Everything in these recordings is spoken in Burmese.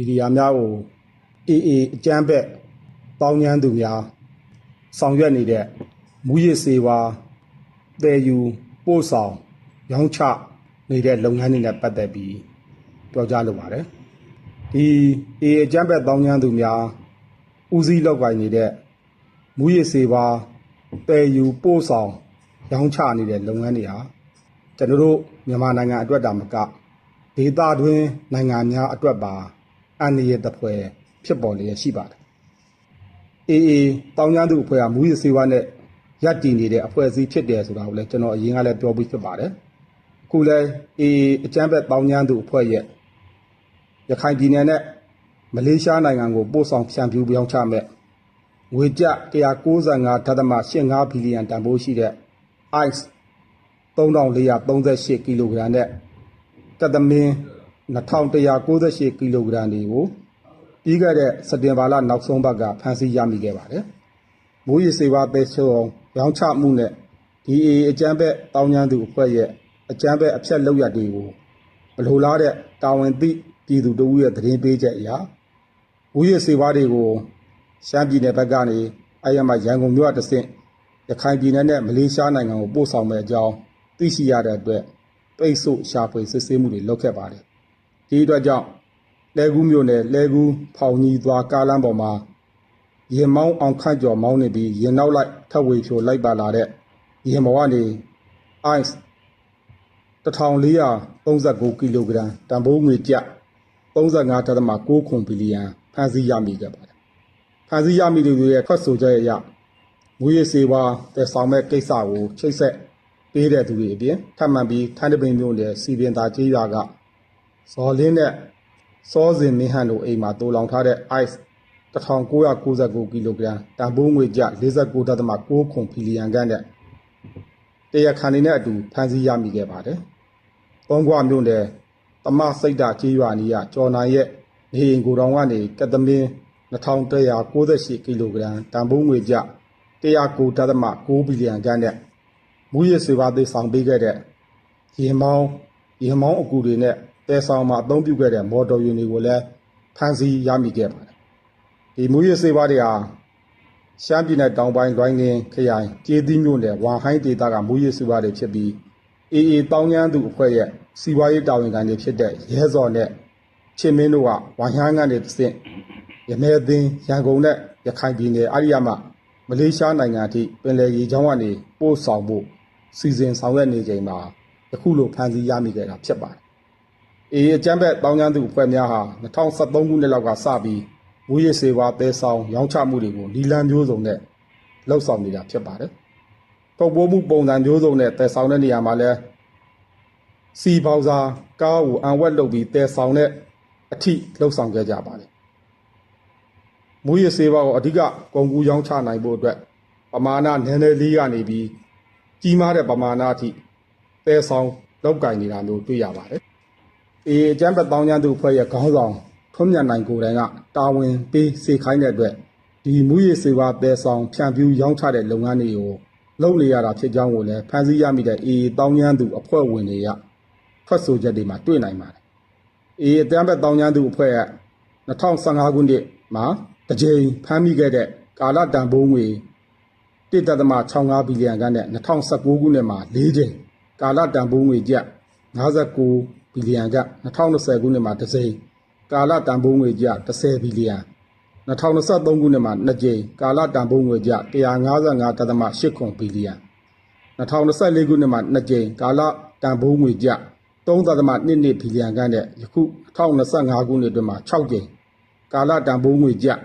ီဒီယာများကိုအေးအေးအကြမ်းဖက်တောင်းကျမ်းသူများဆောင်ရွက်နေတဲ့မူရစ်စေဝါတည်ယူပို့ဆောင်ရောင်းချနေတဲ့လုပ်ငန်းတွေနဲ့ပတ်သက်ပြီးပြောကြားလိုပါတယ်ဒီအေးအကြမ်းဖက်တောင်းကျမ်းသူများဦးစီးလောက်ကိုင်နေတဲ့မူရစ်စေဝါတည်ယူပို့ဆောင်ရောင်းချနေတဲ့လုပ်ငန်းတွေဟာကျွန်တော်တို့မြန်မာနိုင်ငံအတွက်တာမကဒေသတွင်းနိုင်ငံများအတွက်ပါ အန္တရာယ်တစ်ဖွဲဖြစ်ပေါ်လျက်ရှိပါတယ်။အေးအေးတောင်ကျမ်းသူအဖွဲ့ကမူရစေဝါနဲ့ရပ်တည်နေတဲ့အဖွဲ့အစည်းဖြစ်တယ်ဆိုတာကိုလည်းကျွန်တော်အရင်ကလည်းပြောပြီးဖြစ်ပါတယ်။အခုလည်းအေးအေးအကြမ်းဖက်တောင်ကျမ်းသူအဖွဲ့ရဲ့ရခိုင်ပြည်နယ်နဲ့မလေးရှားနိုင်ငံကိုပို့ဆောင်ဖြန့်ဖြူးပြောင်းချမဲ့ငွေကျ195.85ဘီလီယံတန်ဖိုးရှိတဲ့ ICE 3438ကီလိုဂရမ်နဲ့ကက်သမင်း 2198ကီလိုဂရမ်တွေကိုပြီးခဲ့တဲ့စက်တင်ဘာလနောက်ဆုံးပတ်ကဖမ်းဆီးရမိခဲ့ပါတယ်။မိုးရီစေဝါပဲချုံရောင်းချမှုနဲ့ဒီအေအကြမ်းဖက်တောင်းကျမ်းသူအဖွဲ့ရဲ့အကြမ်းဖက်အဖြတ်လုပ်ရတွေကိုမလိုလားတဲ့တာဝန်သိပြည်သူတို့ရဲ့သတင်းပေးချက်အရမိုးရီစေဝါတွေကိုရှမ်းပြည်နယ်ဘက်ကနေအဲ့ရမှာရန်ကုန်မြို့ကတဆင့်ရခိုင်ပြည်နယ်နဲ့မလေးရှားနိုင်ငံကိုပို့ဆောင်မဲ့အကြောင်းသိရှိရတဲ့အတွက်ပိတ်ဆို့ရှာဖွေစစ်ဆေးမှုတွေလုပ်ခဲ့ပါတယ်။ ဒီအတွက်ကြောင့်လဲကူးမြို့နယ်လဲကူးဖောင်ကြီးသွားကားလမ်းပေါ်မှာရင်မောင်းအောင်ခန့်ကျော်မောင်းနေပြီးရင်နောက်လိုက်ထပ်ဝေဖြိုလိုက်ပါလာတဲ့ရင်မောကနေ ice 1439ကီလိုဂရမ်တန်ဖိုးငွေကျ35.6ခွန်ဘီလီယံဖမ်းဆီးရမိခဲ့ပါတယ်။ဖမ်းဆီးရမိသူတွေရဲ့ထွက်ဆိုချက်အရငွေရစေဝါတဲ့ဆောင်မဲ့ကိစ္စကိုချိတ်ဆက်ပေးတဲ့သူတွေအပြင်ထပ်မံပြီးထန်းတပင်မျိုးနဲ့စီပင်သာကြေးရွာက ဇော်လင်းနဲ့စောစင်မင်းဟန်တို့အိမ်မှာတိုးလောင်ထားတဲ့ ice 1999ကီလိုဂရမ်တန်ဖိုးငွေကျ49.6ခွန်ဖီလီယံကန်းနဲ့တရခန်နေနဲ့အတူဖမ်းဆီးရမိခဲ့ပါတယ်။သုံးခွမျိုးနဲ့တမစိတ်ဓာကြေးရွာနီးကကျော်နိုင်ရဲ့နေအိမ်ကိုယ်တော်ကနေကက်သမင်း2198ကီလိုဂရမ်တန်ဖိုးငွေကျ109.6ဘီလီယံကန်းနဲ့မူရစ်စေပါသေးဆောင်ပေးခဲ့တဲ့ရင်မောင်းရင်မောင်းအကူတွေနဲ့ တဲဆောင်မှာအသုံးပြုခဲ့တဲ့မော်တော်ယာဉ်တွေကိုလည်းဖမ်းဆီးရမိခဲ့ပါတယ်။ဒီမူရစ်စေပါတွေဟာရှမ်းပြည်နယ်တောင်ပိုင်းလွိုင်းလင်းခရိုင်ကျေးသီးမြို့နယ်ဝမ်ဟိုင်းဒေသကမူရစ်စေပါတွေဖြစ်ပြီးအေအေတောင်းကျမ်းသူအဖွဲ့ရဲ့စီးပွားရေးတာဝန်ခံတွေဖြစ်တဲ့ရဲစော်နဲ့ချင်းမင်းတို့ကဝမ်ဟိုင်းကနေတစ်ဆင့်ရမဲသင်းရန်ကုန်နဲ့ရခိုင်ပြည်နယ်အရိယာမမလေးရှားနိုင်ငံအထိပင်လယ်ရေချောင်းကနေပို့ဆောင်ဖို့စီစဉ်ဆောင်ရွက်နေချိန်မှာယခုလိုဖန်ဆီးရမိခဲ့တာဖြစ်ပါတယ်။ အေးအကြမ်းဖက်တောင်းကျမ်းသူအဖွဲ့များဟာ2013ခုနှစ်လောက်ကစပြီးဝူရစ်စေဝါတဲဆောင်ရောင်းချမှုတွေကိုနီလန်မျိုးစုံနဲ့လှုပ်ဆောင်နေတာဖြစ်ပါတယ်။ထုတ်ပိုးမှုပုံစံမျိုးစုံနဲ့တဲဆောင်တဲ့နေရာမှာလဲစီပေါစာကားကိုအံဝက်လုပ်ပြီးတဲဆောင်တဲ့အထိလှုပ်ဆောင်ခဲ့ကြပါတယ်။မူရစ်စေဝါကိုအဓိကကုန်ကူးရောင်းချနိုင်ဖို့အတွက်ပမာဏနည်းနည်းလေးကနေပြီးကြီးမားတဲ့ပမာဏအထိတဲဆောင်လောက်ကင်နေတာမျိုးတွေ့ရပါတယ်။ အေအကျန်းဖက်တောင်းကျမ်းသူအဖွဲ့ရဲ့ခေါင်းဆောင်ထွန်းမြတ်နိုင်ကိုယ်တိုင်ကတာဝန်ပေးစေခိုင်းတဲ့အတွက်ဒီမူရည်စေဝါတဲဆောင်ဖြန့်ဖြူးရောင်းချတဲ့လုပ်ငန်းတွေကိုလုပ်နေရတာဖြစ်ကြောင်းကိုလည်းဖန်ဆီးရမိတဲ့အေတောင်းကျမ်းသူအဖွဲ့ဝင်တွေကထွက်ဆိုချက်တွေမှာတွေ့နိုင်ပါတယ်။အေအကျန်းဖက်တောင်းကျမ်းသူအဖွဲ့က2015ခုနှစ်မှာတကြိမ်ဖမ်းမိခဲ့တဲ့ကာလတန်ဖိုးငွေ1.65ဘီလီယံကနဲ့2019ခုနှစ်မှာ၄ကြိမ်ကာလတန်ဖိုးငွေကျပ်59 ဘီလီယံက2020ခုနှစ်မှာတစ်ကြိမ်ကာလတန်ဖိုးငွေကျပ်10ဘီလီယံ2023ခုနှစ်မှာ2ကြိမ်ကာလတန်ဖိုးငွေကျပ်155.8ခွန်ဘီလီယံ2024ခုနှစ်မှာ2ကြိမ်ကာလတန်ဖိုးငွေကျပ်3.22ဘီလီယံကနဲ့ယခု2025ခုနှစ်အတွင်းမှာ6ကြိမ်ကာလတန်ဖိုးငွေကျပ်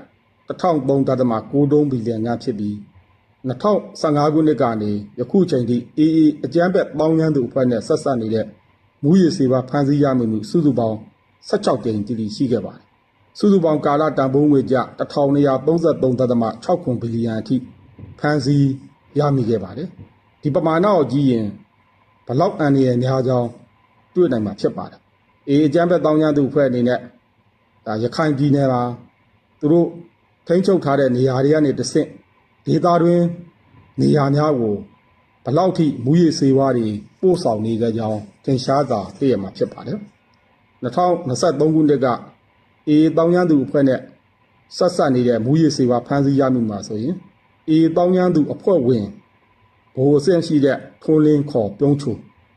1003.93ဘီလီယံကဖြစ်ပြီး2015ခုနှစ်ကနေယခုချိန်ထိအေးအေးအကြမ်းဖက်ပေါင်းကျန်းသူအဖွဲ့နဲ့ဆက်ဆက်နေတဲ့ မူရည်စေပါဖမ်းဆီးရမိမှုစုစုပေါင်း16ကြိမ်တည်ရှိခဲ့ပါတယ်။စုစုပေါင်းကာလတန်ဖိုးငွေကျ1233.6ခွန်ဘီလီယံအထိဖမ်းဆီးရမိခဲ့ပါတယ်။ဒီပမာဏကိုကြည့်ရင်ဘလောက်အန်ရည်များကြောင်းတွေ့နိုင်မှာဖြစ်ပါတယ်။အေးအကြမ်းဖက်ပေါင်းကျန်းသူအဖွဲ့အနေနဲ့ဒါရခိုင်ပြည်နယ်မှာသူတို့ထိန်းချုပ်ထားတဲ့နေရာတွေကနေတဆင့်ဒေသတွင်းနေရာများကို ဘလောက်ထိမူရည်စေဝါတွေပို့ဆောင်နေကြကြောင်းသင်ရှားစွာသိရမှာဖြစ်ပါတယ်။2023ခုနှစ်ကအေးတောင်းရန်သူအဖွဲ့နဲ့ဆက်ဆက်နေတဲ့မူရည်စေဝါဖမ်းဆီးရမှုမှာဆိုရင်အေးတောင်းရန်သူအဖွဲ့ဝင်ဘိုးအဆင့်ရှိတဲ့ထွန်းလင်းခေါ်ပြုံးချူ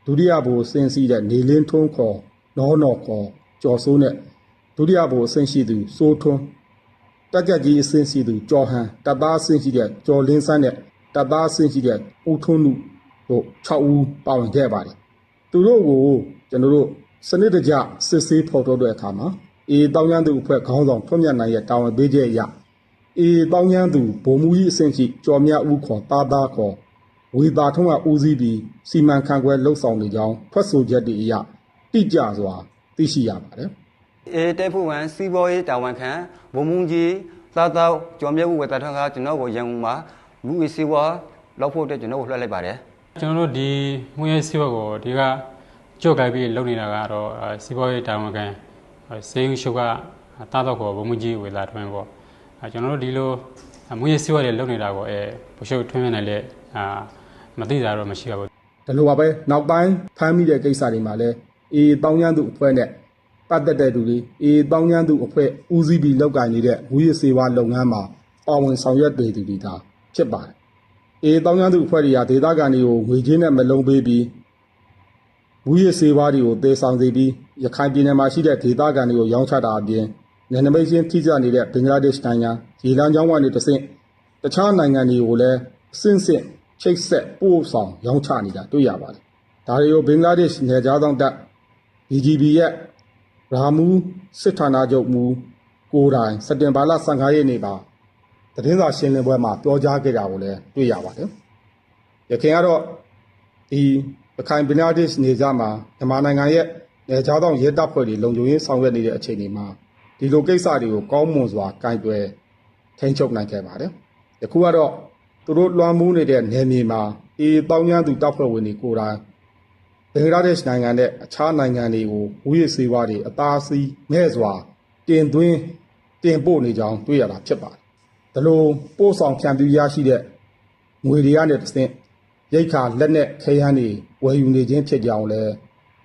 ဒုတိယဘိုးအဆင့်ရှိတဲ့နေလင်းထွန်းခေါ်နောနော်ခေါ်ကျော်စိုးနဲ့ဒုတိယဘိုးအဆင့်ရှိသူစိုးထွန်းတက်ကြက်ကြီးအဆင့်ရှိသူကျော်ဟန်တပ်သားအဆင့်ရှိတဲ့ကျော်လင်းဆန်းနဲ့ တပ်သားအဆင့်ရှိတဲ့ဦးထွန်းလူတို့6ဦးပါဝင်ခဲ့ပါတယ်သူတို့ကိုကျွန်တော်တို့စနစ်တကျစစ်ဆေးဖော်ထုတ်တဲ့အခါမှာအေးတောင်းရန်သူအဖွဲ့ခေါင်းဆောင်ထွန်းမြတ်နိုင်ရဲ့တာဝန်ပေးချက်အရအေးတောင်းရန်သူဗိုလ်မှူးကြီးအဆင့်ရှိကျော်မြတ်ဦးခေါ်တာသားခေါ်ဝေတာထုံးကဦးစီးပြီးစီမံခန့်ခွဲလှုပ်ဆောင်နေကြောင်းထွက်ဆိုချက်တွေအရတိကျစွာသိရှိရပါတယ်အေးတက်ဖို့ဝန်စီဘောရေးတာဝန်ခံဘုံမုံကြီးသားသားကျော်မြတ်ဦးဝေတာထောက်ကကျွန်တော်ကိုရန်ကုန်မှာ လူဝေစီဝါလောက်ဖို့အတွက်ကျွန်တော်ကိုလွှတ်လိုက်ပါတယ်ကျွန်တော်တို့ဒီငွေရေးစီးပွားကိုဒီကကြော့ကြိုက်ပြီးလုပ်နေတာကတော့အဲစီးပွားရေးတာဝန်ခံအဲစေယုံရှုပ်ကတာတော့ကိုဘုံမကြီးဝေလာထွန်းပေါ့အဲကျွန်တော်တို့ဒီလိုငွေရေးစီးပွားတွေလုပ်နေတာကိုအဲဘုရှုပ်ထွန်းမြနေလဲအာမသိတာတော့မရှိပါဘူးဒါလိုပါပဲနောက်ပိုင်းဖမ်းမိတဲ့ကိစ္စတွေမှာလည်းအေးတောင်းရန်သူအဖွဲ့နဲ့ပတ်သက်တဲ့သူတွေအေးတောင်းရန်သူအဖွဲ့ဦးစီးပြီးလုပ်ကိုင်နေတဲ့ဝူရည်စေဝါလုပ်ငန်းမှာပါဝင်ဆောင်ရွက်နေသူတွေဒါ ဖြစ်ပါတယ်အေးတောင်းရန်သူအဖွဲ့တွေကဒေသခံတွေကိုငွေချင်းနဲ့မလုံးပေးပြီးဝူရည်စေဝါတွေကိုသေဆောင်စေပြီးရခိုင်ပြည်နယ်မှာရှိတဲ့ဒေသခံတွေကိုရောင်းချတာအပြင်နယ်နိမိတ်ချင်းထိကြနေတဲ့ဘင်္ဂလားဒေ့ရှ်နိုင်ငံရေလမ်းကြောင်းကနေတဆင့်တခြားနိုင်ငံတွေကိုလည်းအဆင့်ဆင့်ချိတ်ဆက်ပို့ဆောင်ရောင်းချနေတာတွေ့ရပါတယ်။ဒါတွေကိုဘင်္ဂလားဒေ့ရှ်နယ်ခြားဆောင်တပ် BGB ရဲ့ရာမူစစ်ဌာနချုပ်မူကိုယ်တိုင်စက်တင်ဘာလ15ရက်နေ့မှာ သတင်းစာရှင်းလင်းပွဲမှာပြောကြားခဲ့တာကိုလည်းတွေ့ရပါတယ်။ရခိုင်ကတော့ဒီရခိုင်ဘင်္ဂလားဒေ့ရှ်နယ်ခြားမှာမြန်မာနိုင်ငံရဲ့နယ်ခြားဆောင်ရဲတပ်ဖွဲ့တွေလုံခြုံရေးဆောင်ရွက်နေတဲ့အချိန်တွေမှာဒီလိုကိစ္စတွေကိုကောင်းမွန်စွာကင်တွယ်ထိန်းချုပ်နိုင်ခဲ့ပါတယ်။ယခုကတော့သူတို့လွှမ်းမိုးနေတဲ့နယ်မြေမှာအေးတောင်းကျမ်းသူတပ်ဖွဲ့ဝင်တွေကိုယ်တိုင်ဘင်္ဂလားဒေ့ရှ်နိုင်ငံနဲ့အခြားနိုင်ငံတွေကိုဝိရစေဝါတွေအသားစီးမဲ့စွာတင်သွင်းတင်ပို့နေကြောင်းတွေ့ရတာဖြစ်ပါတယ်။ ဒါလိုပို့ဆောင်ဖြန့်ဖြူးရရှိတဲ့ငွေတွေကနေတစ်ဆင့်ရိတ်ခါလက်နဲ့ခဲယမ်းတွေဝယ်ယူနေခြင်းဖြစ်ကြောင်းလည်း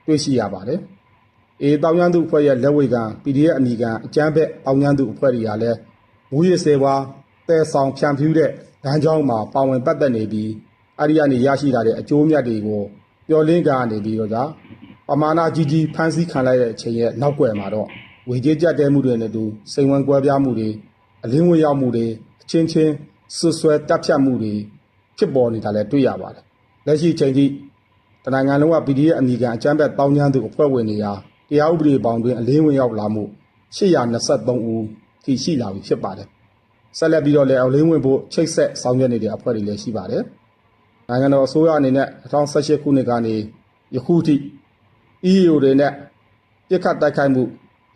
တွေ့ရှိရပါတယ်။အေးတောင်ရန်သူအဖွဲ့ရဲ့လက်ဝေကံ PDF အမိကံအကျန်းဘက်တောင်ရန်သူအဖွဲ့တွေကလည်းဝိရစေဝါတဲဆောင်ဖြန့်ဖြူးတဲ့လမ်းကြောင်းမှာပါဝင်ပတ်သက်နေပြီးအဲ့ဒီကနေရရှိလာတဲ့အကျိုးမြတ်တွေကိုပျော်လင်းကနေပြီးတော့ဒါပမာဏကြီးကြီးဖမ်းဆီးခံလိုက်တဲ့အချိန်ရဲ့နောက်ွယ်မှာတော့ဝေကြီးကြက်တဲမှုတွေနဲ့တူစိန်ဝင်ကွဲပြားမှုတွေ အလင်းဝင်ရောက်မှုတွေအချင်းချင်းဆွဆွဲတပ်ဖြတ်မှုတွေဖြစ်ပေါ်နေတာလည်းတွေ့ရပါတယ်လက်ရှိအချိန်ကြီးတနင်္ဂနွေလုံးက PDF အမိခံအကြမ်းဖက်တောင်းကျမ်းသူအဖွဲ့ဝင်တွေဟာတရားဥပဒေပေါင်းတွင်အလင်းဝင်ရောက်လာမှု823ဦးထိရှိလာပြီဖြစ်ပါတယ်ဆက်လက်ပြီးတော့လည်းအလင်းဝင်ဖို့ချိတ်ဆက်ဆောင်ရွက်နေတဲ့အဖွဲ့တွေလည်းရှိပါတယ်နိုင်ငံတော်အစိုးရအနေနဲ့2018ခုနှစ်ကနေယခုထိ EAO တွေနဲ့ပြစ်ခတ်တိုက်ခိုက်မှု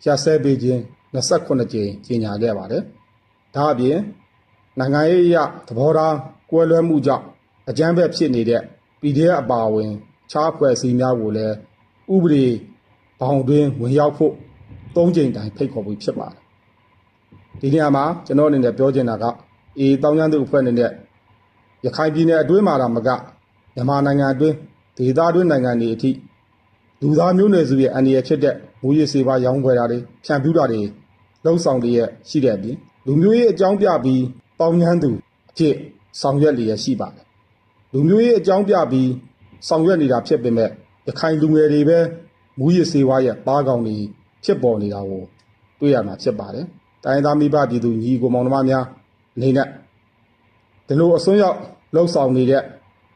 ရစဲပေးခြင်း28ကြိမ်ကြီးညာခဲ့ပါတယ်။ ဒါအပြင်နိုင်ငံရေးအရသဘောထားကွဲလွဲမှုကြောင့်အကြမ်းဖက်ဖြစ်နေတဲ့ PDF အပါအဝင်ခြားဖွဲ့စည်းများကိုလည်းဥပဒေဘောင်တွင်ဝင်ရောက်ဖို့၃ကြိမ်တိုင်ဖိတ်ခေါ်ပြီးဖြစ်ပါတယ်။ဒီနေရာမှာကျွန်တော်အနေနဲ့ပြောချင်တာကအေးတောင်းကျမ်းသူအဖွဲ့အနေနဲ့ရခိုင်ပြည်နယ်အတွင်းမှာတော့မကမြန်မာနိုင်ငံအတွင်းဒေသအတွင်းနိုင်ငံတွေအထိလူသားမျိုးနွယ်စုရဲ့အန္တရာယ်ဖြစ်တဲ့မူရည်စေပါရောင်းခွဲတာတွေဖြန့်ဖြူးတာတွေလှုံ့ဆော်တွေရဲ့ရှိတဲ့အပြင် လူမျိုးရေးအကြောင်းပြပြီးတောင်းကျမ်းသူအဖြစ်ဆောင်ရွက်လျက်ရှိပါတယ်လူမျိုးရေးအကြောင်းပြပြီးဆောင်ရွက်နေတာဖြစ်ပေမဲ့ရခိုင်လူငယ်တွေပဲမူရည်စေဝါရဲ့ပါးကောင်တွေဖြစ်ပေါ်နေတာကိုတွေ့ရမှာဖြစ်ပါတယ်တိုင်းသားမိဘပြည်သူညီကိုမောင်နှမများအနေနဲ့ဒီလိုအစွန်းရောက်လှုပ်ဆောင်နေတဲ့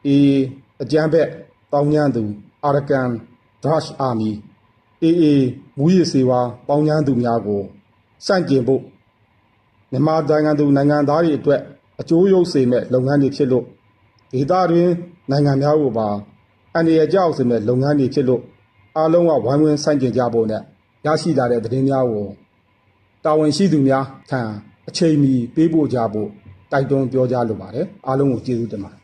အေးအကြမ်းဖက်တောင်းညမ်းသူအာရကန်ဒရရှ်အာမီအေးအေးမူရည်စေဝါပေါင်းညမ်းသူများကိုစန့်ကျင်ဖို့ မြန်မာနိုင်ငံသူနိုင်ငံသားတွေအတွက်အကျိုးရုပ်စေမဲ့လုပ်ငန်းတွေဖြစ်လို့ဒေသတွင်နိုင်ငံများကိုပါအန္တရာယ်ကြောက်စေမဲ့လုပ်ငန်းတွေဖြစ်လို့အားလုံးကဝိုင်းဝန်းစန့်ကျင်ကြဖို့နဲ့ရရှိလာတဲ့သတင်းများကိုတာဝန်ရှိသူများထံအချိန်မီပေးပို့ကြဖို့တိုက်တွန်းပြောကြားလိုပါတယ်အားလုံးကိုကျေးဇူးတင်ပါတယ်